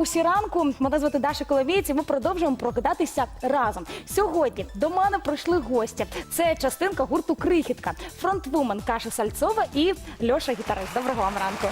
усі ранку. Мене звати Даша Коловієць і ми продовжуємо прокидатися разом. Сьогодні до мене прийшли гості. Це частинка гурту Крихітка, фронтвумен Каша Сальцова і Льоша Гітарист. Доброго вам ранку.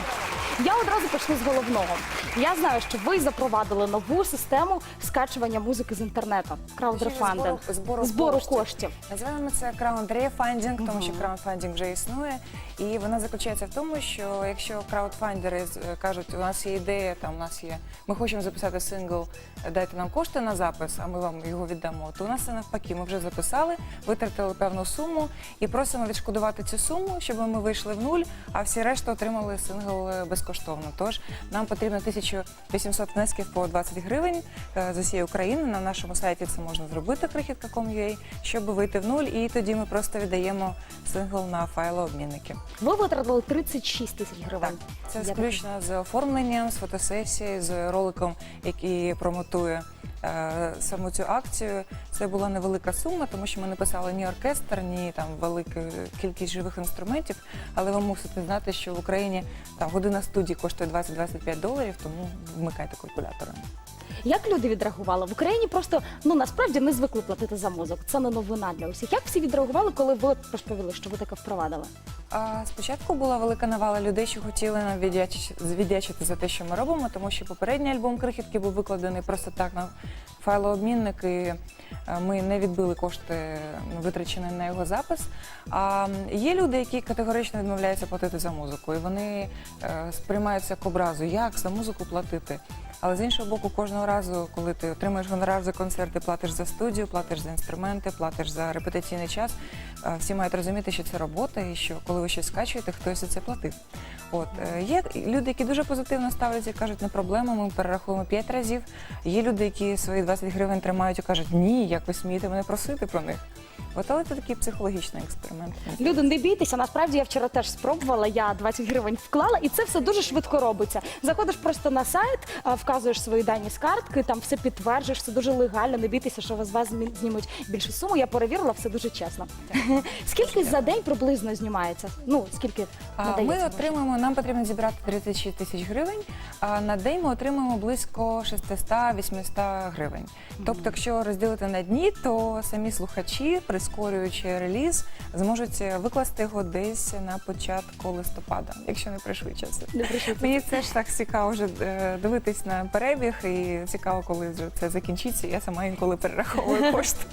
Я одразу почну з головного. Я знаю, що ви запровадили нову систему скачування музики з інтернету. Краудерфандинг. Збору- збору збору коштів. коштів. Називаємо це краундрефандінг, тому що краундфандінг вже існує. І вона заключається в тому, що якщо краудфандери кажуть, у нас є ідея, там у нас є, ми хочемо записати сингл, дайте нам кошти на запис, а ми вам його віддамо. То у нас це навпаки, ми вже записали, витратили певну суму і просимо відшкодувати цю суму, щоб ми вийшли в нуль, а всі решта отримали сингл е, безкоштовно. Тож нам потрібно 1800 внесків по 20 гривень е, з усієї України. На нашому сайті це можна зробити крихітка.com.ua, щоб вийти в нуль, і тоді ми просто віддаємо сингл на файлообмінники. Ви витратили 36 тисяч гривень. Так, це Я включно з оформленням, з фотосесією, з роликом, який промотує е, саму цю акцію. Це була невелика сума, тому що ми не писали ні оркестр, ні там велику кількість живих інструментів. Але ви мусите знати, що в Україні там година студії коштує 20-25 доларів, тому вмикайте калькулятори. Як люди відреагували? В Україні просто ну насправді не звикли платити за мозок. Це не новина для усіх. Як всі відреагували, коли ви розповіли, що ви таке впровадили? Спочатку була велика навала людей, що хотіли нам віддячити, за те, що ми робимо, тому що попередній альбом крихітки був викладений просто так на файлообмінник, і е, ми не відбили кошти ну, витрачені на його запис. А є люди, які категорично відмовляються платити за музику, і вони е, сприймаються як образу, як за музику платити. Але з іншого боку, кожного разу, коли ти отримуєш гонорар за концерт, ти платиш за студію, платиш за інструменти, платиш за репетиційний час. е, Всі мають розуміти, що це робота, і що коли ви щось скачуєте, хтось за це платив. От е, є люди, які дуже позитивно ставляться і кажуть, не проблема, ми перерахуємо 5 разів. Є люди, які свої 20 гривень тримають і кажуть, ні, як ви смієте мене просити про них. От але це такий психологічний експеримент. Люди, не бійтеся. Насправді я вчора теж спробувала. Я 20 гривень вклала, і це все дуже швидко робиться. Заходиш просто на сайт, вказуєш свої дані з картки, там все підтверджуєш, все дуже легально. Не бійтеся, що з вас знімуть більшу суму. Я перевірила, все дуже чесно. Скільки за день приблизно знімається? Ну скільки А, надається? Ми отримуємо, нам потрібно зібрати 36 тисяч гривень, а на день ми отримуємо близько 600-800 гривень. Тобто, якщо розділити на дні, то самі слухачі, прискорюючи реліз, зможуть викласти його десь на початку листопада, якщо не пришвидшаться. Не прийшли. Мені це ж так цікаво вже е, дивитись на перебіг, і цікаво, коли вже це закінчиться. Я сама інколи перераховую кошти.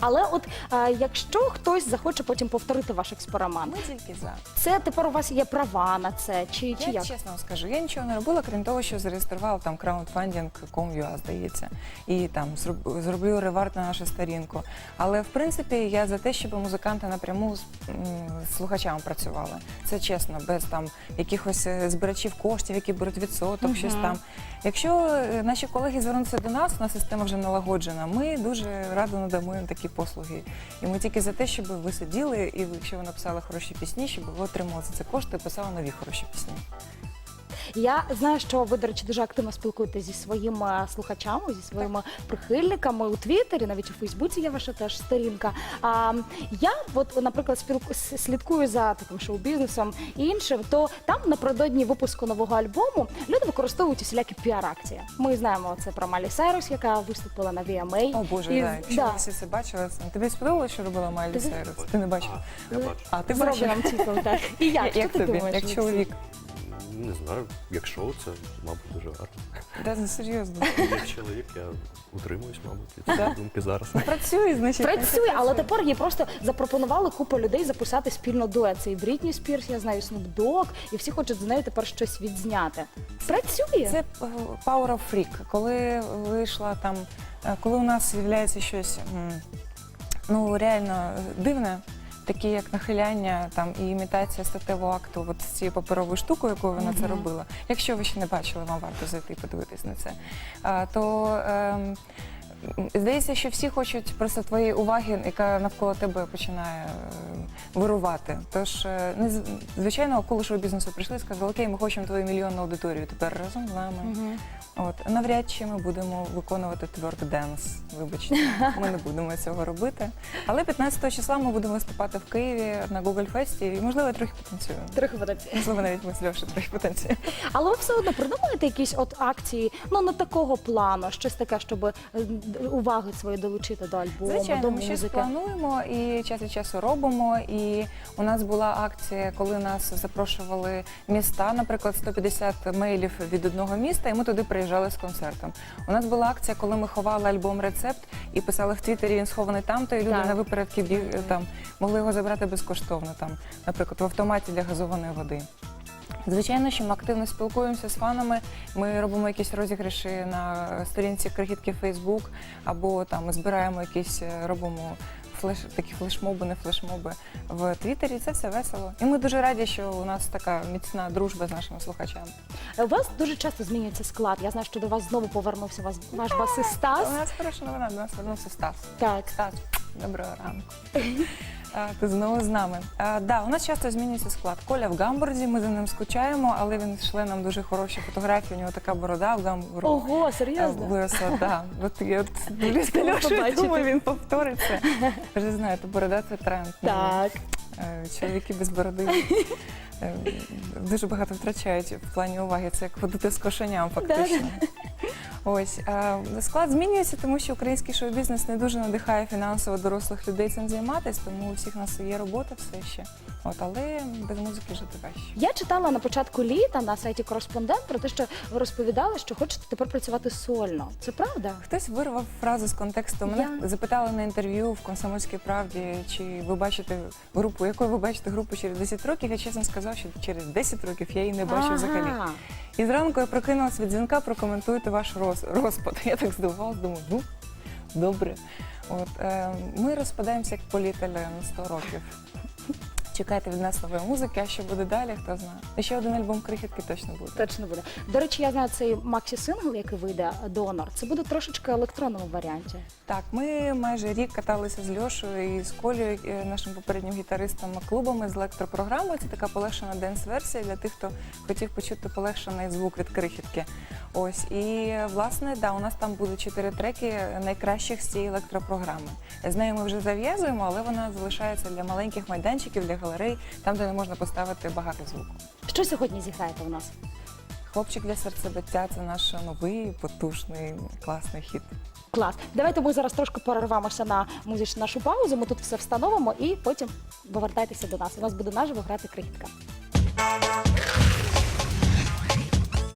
Але от а, якщо хтось захоче потім повторити ваш експеримент, Ми тільки за. це тепер у вас є права на це, чи, чи Я як? чесно вам скажу, я нічого не робила, крім того, що зареєструвала там crowdfunding.com.ua, здається, і там зроб- зроблю реварт на нашу сторінку. Але в принципі я за те, щоб музиканти напряму з м, з слухачами працювали. Це чесно, без там якихось е, збирачів коштів, які беруть відсоток, щось там. Якщо е, наші колеги звернуться до нас, у нас система вже налагоджена. Ми дуже радо надамо їм такі послуги. І ми тільки за те, щоб ви сиділи, і якщо ви написали хороші пісні, щоб ви отримали за це кошти і писали нові хороші пісні. Я знаю, що ви, до речі, дуже активно спілкуєтеся зі своїми слухачами, зі своїми прихильниками у Твіттері, навіть у Фейсбуці є ваша теж сторінка. А, я, от, наприклад, спілку... слідкую за таким шоу-бізнесом і іншим, то там напередодні випуску нового альбому люди використовують усілякі піар-акції. Ми знаємо це про Малі Сайрус, яка виступила на VMA. О Боже, І- да, якщо да. ви всі це бачили, тобі сподобалося, що робила Майлі Ти- Сайрус? Ти не бачив? Я бачу. А ти бачив? нам цікаво, так. І як? Як ти тобі, думаєш? як чоловік? Не знаю, як шоу, це, мабуть, дуже гарно. Да, ну, серйозно. Як чоловік, я утримуюсь, мабуть, від цієї думки зараз. Працює, значить. Працює, але тепер їй просто запропонували купу людей записати спільно дует. Це і Брітні Спірс, я знаю, Snoop Dogg, і всі хочуть з нею тепер щось відзняти. Працює. Це е, Power of Freak. Коли вийшла там, е, коли у нас з'являється щось м, ну реально дивне. Такі як нахиляння там і імітація статевого акту, от з цією паперовою штукою, якою вона це робила. Якщо ви ще не бачили, вам варто зайти і подивитись на це. А, то ем, здається, що всі хочуть просто твоєї уваги, яка навколо тебе починає е, вирувати. Тож, е, звичайно, коли шоу бізнесу прийшли, сказали, окей, ми хочемо твою мільйонну аудиторію тепер разом з нами. От навряд чи ми будемо виконувати тверк денс. Вибачте, ми не будемо цього робити. Але 15 числа ми будемо виступати в Києві на Google Фесті і можливо трохи потанцюємо. Трохи водиться. Можливо, навіть ми з Льошею трохи потанцюємо. Але ви все одно придумуєте якісь от акції, ну не такого плану, щось таке, щоб е, уваги свої долучити до альбому, Звичайно, до ми щось плануємо і час від часу робимо. І у нас була акція, коли нас запрошували міста, наприклад, 150 мейлів від одного міста, і ми туди приїжджали з концертом. У нас була акція, коли ми ховали альбом рецепт і писали в Твіттері, він схований там, то і люди Так. на випередки біг там могли його забрати безкоштовно, там, наприклад, в автоматі для газованої води. Звичайно, що ми активно спілкуємося з фанами. Ми робимо якісь розіграші на сторінці крихітки Facebook, або там збираємо якісь, е, робимо флеш, такі флешмоби, не флешмоби в Твіттері. Це все весело. І ми дуже раді, що у нас така міцна дружба з нашими слухачами. У вас дуже часто змінюється склад. Я знаю, що до вас знову повернувся вас ваш басист Стас. У нас хороша новина, до нас вернувся Стас. Так. Стас, доброго ранку. А, Ти знову з нами. А, да, у нас часто змінюється склад. Коля в Гамбурзі, ми за ним скучаємо, але він шле нам дуже хороші фотографії. У нього така борода в Гамбургу. Ого, серйозно? Виросла, так. От от дивлюсь на Льошу, і побачити. думаю, він повторить це. Ви ж знаєте, борода це тренд. Так. Е, Чоловіки без бороди е, дуже багато втрачають в плані уваги. Це як ходити з кошеням, фактично. Ось склад змінюється, тому що український шоу-бізнес не дуже надихає фінансово дорослих людей цим займатися, тому у всіх нас є робота все ще. От, але без музики жити важче. Я читала на початку літа на сайті Кореспондент про те, що ви розповідали, що хочете тепер працювати сольно. Це правда? Хтось вирвав фразу з контексту. Мене Я- запитали на інтерв'ю в комсомольській правді, чи ви бачите групу, якою ви бачите групу через 10 років. Я чесно сказав, що через 10 років я її не бачу Ага. взагалі. І зранку я прокинулась від дзвінка, прокоментуйте ваш роз, розпад. Я так здивувалась, думаю, ну добре. От е, ми розпадаємося як політеле на 100 років. Чекайте від нас нової музики, а що буде далі, хто знає. І ще один альбом крихітки точно буде. Точно буде. До речі, я знаю цей максі сингл, який вийде донор. Це буде трошечки електронному варіанті. Так, ми майже рік каталися з Льошою і з Колею, е, нашим попереднім гітаристом, клубами з електропрограмою. Це така полегшена денс-версія для тих, хто хотів почути полегшений звук від крихітки. Ось і власне, да, у нас там будуть чотири треки найкращих з цієї електропрограми. З нею ми вже зав'язуємо, але вона залишається для маленьких майданчиків, для галерей, там, де не можна поставити багато звуку. Що сьогодні зіграєте у нас? Хлопчик для серцебиття це наш новий потужний класний хіт. Клас. Давайте ми зараз трошки перервемося на музичну нашу паузу. Ми тут все встановимо і потім повертайтеся до нас. У нас буде наживо грати крихітка.